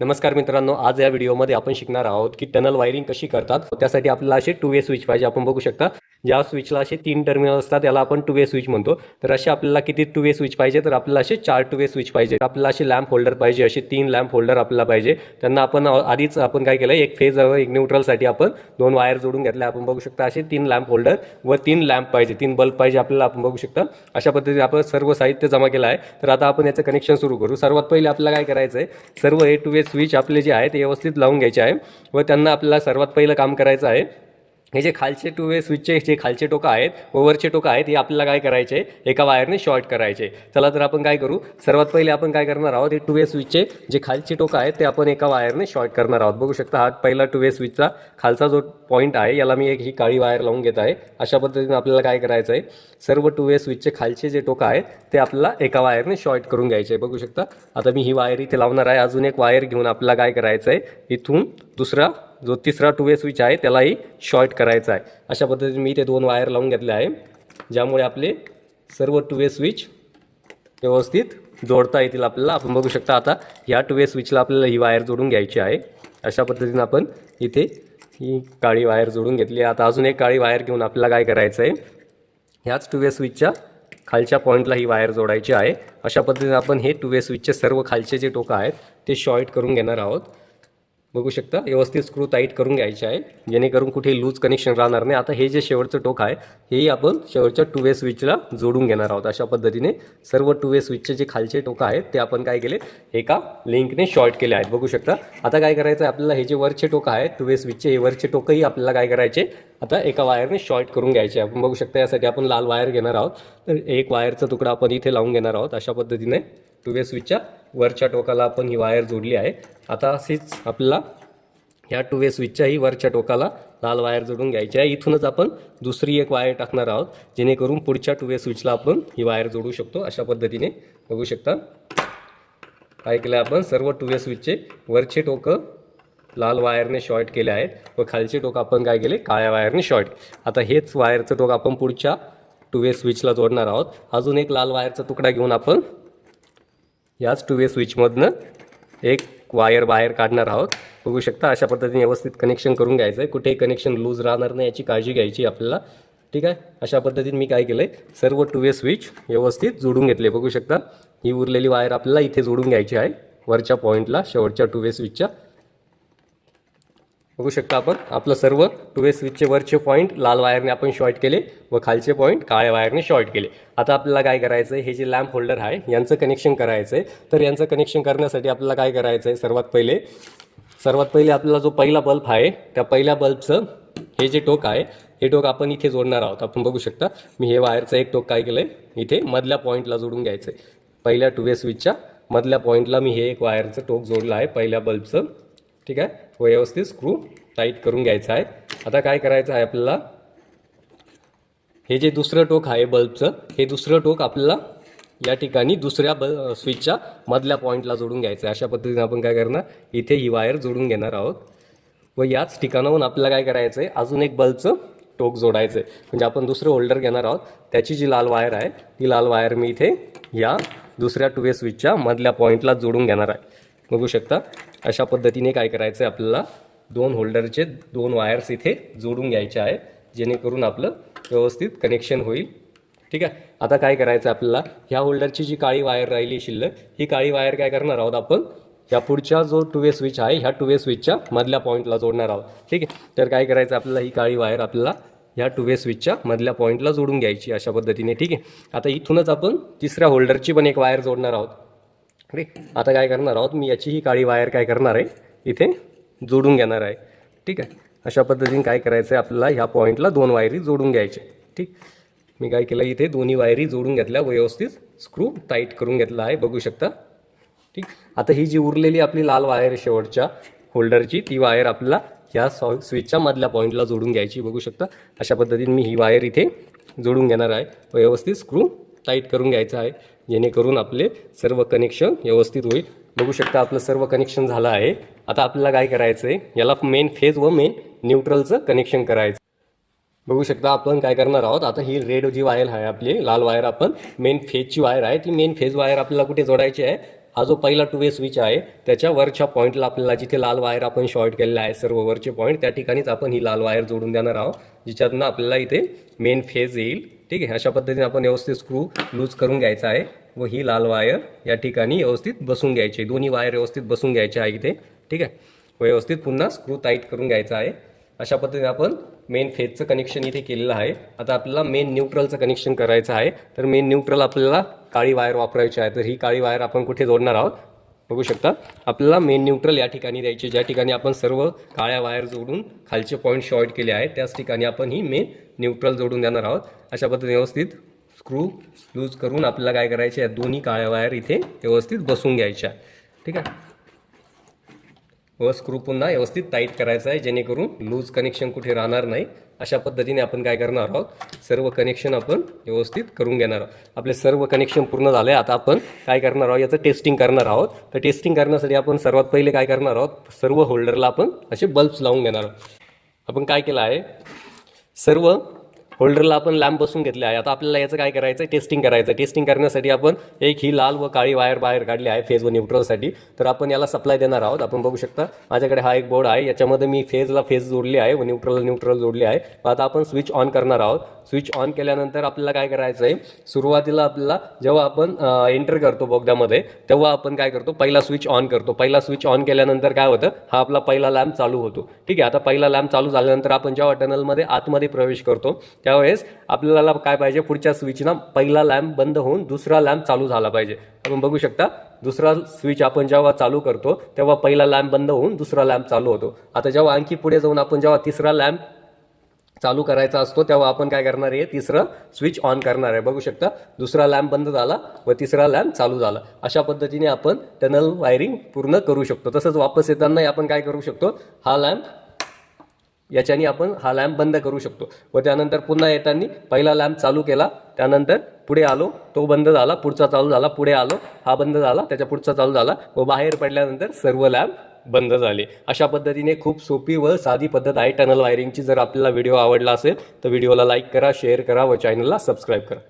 नमस्कार मित्रांनो आज या व्हिडिओमध्ये आपण शिकणार आहोत की टनल वायरिंग कशी करतात. त्यासाठी आपल्याला असे टू वे स्विच पाहिजे आपण बघू शकता. ज्या स्विचला असे तीन टर्मिनल असतात त्याला आपण टू वे स्विच म्हणतो. तर असे आपल्याला किती टू वे स्विच पाहिजे? तर आपल्याला असे चार टू वे स्विच पाहिजे. आपल्याला असे लॅम्प होल्डर पाहिजे असे तीन लॅम्प होल्डर आपल्याला पाहिजे. त्यांना आपण आधीच आपण काय केलं एक फेज एक न्यूट्रलसाठी आपण दोन वायर जोडून घेतल्या. आपण बघू शकता असे तीन लॅम्प होल्डर व तीन लॅम्प पाहिजे. तीन बल्ब पाहिजे आपल्याला आपण बघू शकता. अशा पद्धतीने आपण सर्व साहित्य जमा केलं आहे. तर आता आपण याचं कनेक्शन सुरू करू. सर्वात पहिले आपल्याला काय करायचं आहे सर्व ए टू वे स्विच आपले जे आहे ते व्यवस्थित लावून घ्यायचे आहे. व त्यांना आपल्याला सर्वात पहिलं काम करायचं आहे हे जे खालचे टू वे स्विचचे जे खालचे टोकं आहेत व वरचे टोकं आहेत हे आपल्याला काय करायचे? एका वायरने शॉर्ट करायचे. चला तर आपण काय करू? सर्वात पहिले आपण काय करणार आहोत? हे टू वे स्विचचे जे खालचे टोकं आहेत ते आपण एका वायरने शॉर्ट करणार आहोत. बघू शकता हा पहिला टू वे स्विचचा खालचा जो पॉईंट आहे. याला मी एक ही काळी वायर लावून घेत आहे. अशा पद्धतीने आपल्याला काय करायचं आहे? सर्व टू वे स्विचचे खालचे जे टोकं आहेत ते आपल्याला एका वायरने शॉर्ट करून घ्यायचे आहे. बघू शकता. आता मी ही वायर इथे लावणार आहे. अजून एक वायर घेऊन आपल्याला काय करायचं आहे? इथून दुसरा जो तिसरा टू वे स्विच आहे त्यालाही शॉर्ट करायचा आहे. अशा पद्धतीने मी ते दोन वायर लावून घेतले आहे ज्यामुळे आपले सर्व टू वे स्विच व्यवस्थित जोडता येतील आपल्याला. आपण बघू शकता आता ह्या टू वे स्विचला आपल्याला ही वायर जोडून घ्यायची आहे. अशा पद्धतीने आपण इथे ही काळी वायर जोडून घेतली आहे. आता अजून एक काळी वायर घेऊन आपल्याला काय करायचं आहे ह्याच टू वे स्विचच्या खालच्या पॉईंटला ही वायर जोडायची आहे. अशा पद्धतीने आपण हे टू वे स्विचचे सर्व खालचे जे टोकं आहेत ते शॉर्ट करून घेणार आहोत. बघू शकता. व्यवस्थित स्क्रू टाईट करून घ्यायचे आहे जेणेकरून कुठे लूज कनेक्शन राहणार नाही. आता हे जे शेवटचं टोक आहे हेही आपण शेवटच्या टू वे स्विचला जोडून घेणार आहोत. अशा पद्धतीने सर्व टू वे स्विचचे जे खालचे टोकं आहेत ते आपण काय केले? एका लिंकने शॉर्ट केले आहेत. बघू शकता. आता काय करायचं आहे? आपल्याला हे जे वरचे टोक आहेत टू वे स्विचचे हे वरचे टोकंही आपल्याला काय करायचे? आता एका वायरने शॉर्ट करून घ्यायचे आपण बघू शकता यासाठी आपण लाल वायर घेणार आहोत. तर एक वायरचा तुकडा आपण इथे लावून घेणार आहोत. अशा पद्धतीने टू वे स्विचच्या वरच्या टोकाला आपण ही वायर जोडली आहे. आता अशीच आपल्याला ह्या टू वे स्विचच्याही वरच्या टोकाला लाल वायर जोडून घ्यायची आहे. इथूनच आपण दुसरी एक वायर टाकणार आहोत जेणेकरून पुढच्या टू वे स्विचला आपण ही वायर जोडू शकतो. अशा पद्धतीने बघू शकता. काय केलं आपण सर्व टू वे स्विचचे वरचे टोकं लाल वायरने शॉर्ट केले आहेत व खालचे टोक आपण काय केले? काळ्या वायरने शॉर्ट आता हेच वायरचं टोक आपण पुढच्या टू वे स्विचला जोडणार आहोत. अजून एक लाल वायरचा तुकडा घेऊन आपण याच टू वे स्विचमधनं एक वायर बाहेर काढणार आहोत. बघू शकता अशा पद्धतीने व्यवस्थित कनेक्शन करून घ्यायचं आहे कुठेही कनेक्शन लूज राहणार नाही याची काळजी घ्यायची आपल्याला. ठीक आहे? अशा पद्धतीने मी काय केलं आहे सर्व टू वे स्विच व्यवस्थित जोडून घेतले. बघू शकता ही उरलेली वायर आपल्याला इथे जोडून घ्यायची आहे. वरच्या पॉईंटला शेवटच्या टू वे स्विचच्या बघू शकता आपण. आपलं सर्व टू वे स्विचचे वरचे पॉईंट लाल वायरने आपण शॉर्ट केले व खालचे पॉईंट काळ्या वायरने शॉर्ट केले. आता आपल्याला काय करायचं आहे हे जे लॅम्प होल्डर आहे यांचं कनेक्शन करायचं आहे तर यांचं कनेक्शन करण्यासाठी आपल्याला काय करायचं आहे सर्वात पहिले सर्वात पहिले आपल्याला जो पहिला बल्ब आहे त्या पहिल्या बल्बचं हे जे टोक आहे हे टोक आपण इथे जोडणार आहोत. आपण बघू शकता मी हे वायरचं एक टोक काय केलं आहे इथे मधल्या पॉईंटला जोडून घ्यायचं आहे पहिल्या टू वे स्विचच्या मधल्या पॉईंटला मी हे एक वायरचं टोक जोडलं आहे पहिल्या बल्बचं ठीक आहे? व व्यवस्थित स्क्रू टाईट करून घ्यायचा आहे. आता काय करायचं आहे आपल्याला? हे जे दुसरं टोक आहे बल्बचं हे दुसरं टोक आपल्याला या ठिकाणी दुसऱ्या बल स्विचच्या मधल्या पॉईंटला जोडून घ्यायचं आहे. अशा पद्धतीने आपण काय करणार? इथे ही वायर जोडून घेणार आहोत. व याच ठिकाणाहून आपल्याला काय करायचं आहे अजून एक बल्बचं टोक जोडायचं आहे म्हणजे आपण दुसरं होल्डर घेणार आहोत. त्याची जी लाल वायर आहे ती लाल वायर मी इथे या दुसऱ्या टू वे स्विचच्या मधल्या पॉईंटला जोडून घेणार आहे. बघू शकता? अशा पद्धतीने काय करायचं आहे आपल्याला दोन होल्डरचे दोन वायर्स इथे जोडून घ्यायचे आहे जेणेकरून आपलं व्यवस्थित कनेक्शन होईल. ठीक आहे? आता काय करायचं आहे आपल्याला? ह्या होल्डरची जी काळी वायर राहिली शिल्लक ही काळी वायर काय करणार आहोत आपण? या पुढच्या जो टू वे स्विच आहे ह्या टू वे स्विचच्या मधल्या पॉईंटला जोडणार आहोत. ठीक आहे? तर काय करायचं आपल्याला? ही काळी वायर आपल्याला ह्या टू वे स्विचच्या मधल्या पॉईंटला जोडून घ्यायची अशा पद्धतीने. ठीक आहे? आता इथूनच आपण तिसऱ्या होल्डरची पण एक वायर जोडणार आहोत. ठीक आता काय करणार आहोत? मी याची ही काळी वायर काय करणार आहे? इथे जोडून घेणार आहे. ठीक आहे? अशा पद्धतीने काय करायचं आहे? आपल्याला ह्या पॉईंटला दोन वायरी जोडून घ्यायचे. ठीक? मी काय केलं? इथे दोन्ही वायरी जोडून घेतल्या व्यवस्थित स्क्रू टाईट करून घेतला आहे. बघू शकता? ठीक? आता ही जी उरलेली आपली लाल वायर आहे शेवटच्या होल्डरची ती वायर आपल्याला ह्या सॉ स्विचच्या मधल्या पॉईंटला जोडून घ्यायची. बघू शकता? अशा पद्धतीने मी ही वायर इथे जोडून घेणार आहे. व्यवस्थित स्क्रू टाईट करून घ्यायचं आहे. जेणेकरून आपले सर्व कनेक्शन व्यवस्थित होईल. बघू शकता आपलं सर्व कनेक्शन झालं आहे. आता आपल्याला काय करायचं आहे याला मेन फेज व मेन न्यूट्रलचं कनेक्शन करायचं. बघू शकता आपण काय करणार आहोत. आता ही रेड जी वायर आहे आपली लाल वायर आपण मेन फेजची वायर आहे. ती मेन फेज वायर आपल्याला कुठे जोडायची आहे? हा जो पहिला टू वे स्विच आहे त्याच्या वरच्या पॉईंटला आपल्याला जिथे लाल वायर आपण शॉर्ट केलेला आहे सर्व वरचे पॉईंट त्या ठिकाणीच आपण ही लाल वायर जोडून देणार आहोत. जिच्यातनं आपल्याला इथे मेन फेज येईल. ठीक आहे अशा पद्धतीने आपण व्यवस्थित स्क्रू लूज करून घ्यायचा आहे व ही लाल वायर या ठिकाणी व्यवस्थित बसून घ्यायची आहे. दोन्ही वायर व्यवस्थित बसून घ्यायच्या आहे इथे ठीक आहे. व्यवस्थित पुन्हा स्क्रू टाईट करून घ्यायचा आहे. अशा पद्धतीने आपण मेन फेजचं कनेक्शन इथे केलेलं आहे. आता आपल्याला मेन न्यूट्रलचं कनेक्शन करायचं आहे. तर मेन न्यूट्रल आपल्याला काळी वायर वापरायची आहे. तर ही काळी वायर आपण कुठे जोडणार आहोत? बघू शकता. आपल्याला मेन न्यूट्रल या ठिकाणी द्यायचे ज्या ठिकाणी आपण सर्व काळ्या वायर जोडून खालचे पॉईंट शॉर्ट केले आहेत त्याच ठिकाणी आपण ही मेन न्यूट्रल जोडून देणार आहोत. अशा पद्धतीने व्यवस्थित स्क्रू लूज करून आपल्याला काय करायचे या दोन्ही काळ्या वायर इथे व्यवस्थित बसून घ्यायच्या. ठीक आहे? व स्क्रू पुन्हा व्यवस्थित टाईट करायचं आहे जेणेकरून लूज कनेक्शन कुठे राहणार नाही. अशा पद्धतीने आपण काय करणार आहोत? सर्व कनेक्शन आपण व्यवस्थित करून घेणार आहोत. आपले सर्व कनेक्शन पूर्ण झाले आता आपण काय करणार आहोत? याचं टेस्टिंग करणार आहोत. तर टेस्टिंग करण्यासाठी आपण सर्वात पहिले काय करणार आहोत? सर्व होल्डरला आपण असे बल्ब्स लावून घेणार आहोत. आपण काय केलं आहे? सर्व होल्डरला आपण लॅम्प बसून घेतले आहे. आता आपल्याला याचं काय करायचं आहे? टेस्टिंग करायचं आहे. टेस्टिंग करण्यासाठी आपण एक ही लाल व काळी वायर बाहेर काढली आहे फेज व न्यूट्रलसाठी. तर आपण याला सप्लाय देणार आहोत. आपण बघू शकता माझ्याकडे हा एक बोर्ड आहे. याच्यामध्ये मी फेजला फेज जोडली आहे व न्यूट्रलला न्यूट्रल जोडली आहे. आता आपण स्विच ऑन करणार आहोत. स्विच ऑन केल्यानंतर आपल्याला काय करायचं आहे सुरुवातीला आपल्याला जेव्हा आपण एंटर करतो बोगद्यामध्ये तेव्हा आपण काय करतो? पहिला स्विच ऑन करतो. पहिला स्विच ऑन केल्यानंतर काय होतं? हा आपला पहिला लॅम्प चालू होतो. ठीक आहे? आता पहिला लॅम्प चालू झाल्यानंतर आपण जेव्हा टनलमध्ये आतमध्ये प्रवेश करतो त्यावेळेस आपल्याला काय पाहिजे? पुढच्या स्विचना पहिला लॅम्प बंद होऊन दुसरा लॅम्प चालू झाला पाहिजे. आपण बघू शकता दुसरा स्विच आपण जेव्हा चालू करतो तेव्हा पहिला लॅम्प बंद होऊन दुसरा लॅम्प चालू होतो. आता जेव्हा आणखी पुढे जाऊन आपण जेव्हा तिसरा लॅम्प चालू करायचा असतो तेव्हा आपण काय करणार आहे? तिसरं स्विच ऑन करणार आहे. बघू शकता दुसरा लॅम्प बंद झाला व तिसरा लॅम्प चालू झाला. अशा पद्धतीने आपण टनल वायरिंग पूर्ण करू शकतो. तसंच वापस येताना आपण काय करू शकतो? हा लॅम्प याच्याने आपण हा लॅम्प बंद करू शकतो. व त्यानंतर पुन्हा येताना पहिला लॅम्प चालू केला. त्यानंतर पुढे आलो. तो बंद झाला. पुढचा चालू झाला. पुढे आलो. हा बंद झाला. त्याच्या पुढचा चालू झाला. व बाहेर पडल्यानंतर सर्व लॅम्प बंद झाले. अशा पद्धतीने खूप सोपी व साधी पद्धत आहे. टनल वायरिंगची. जर आपल्याला व्हिडिओ आवडला असेल तर व्हिडिओला लाईक करा शेअर करा व चॅनलला सबस्क्राईब करा.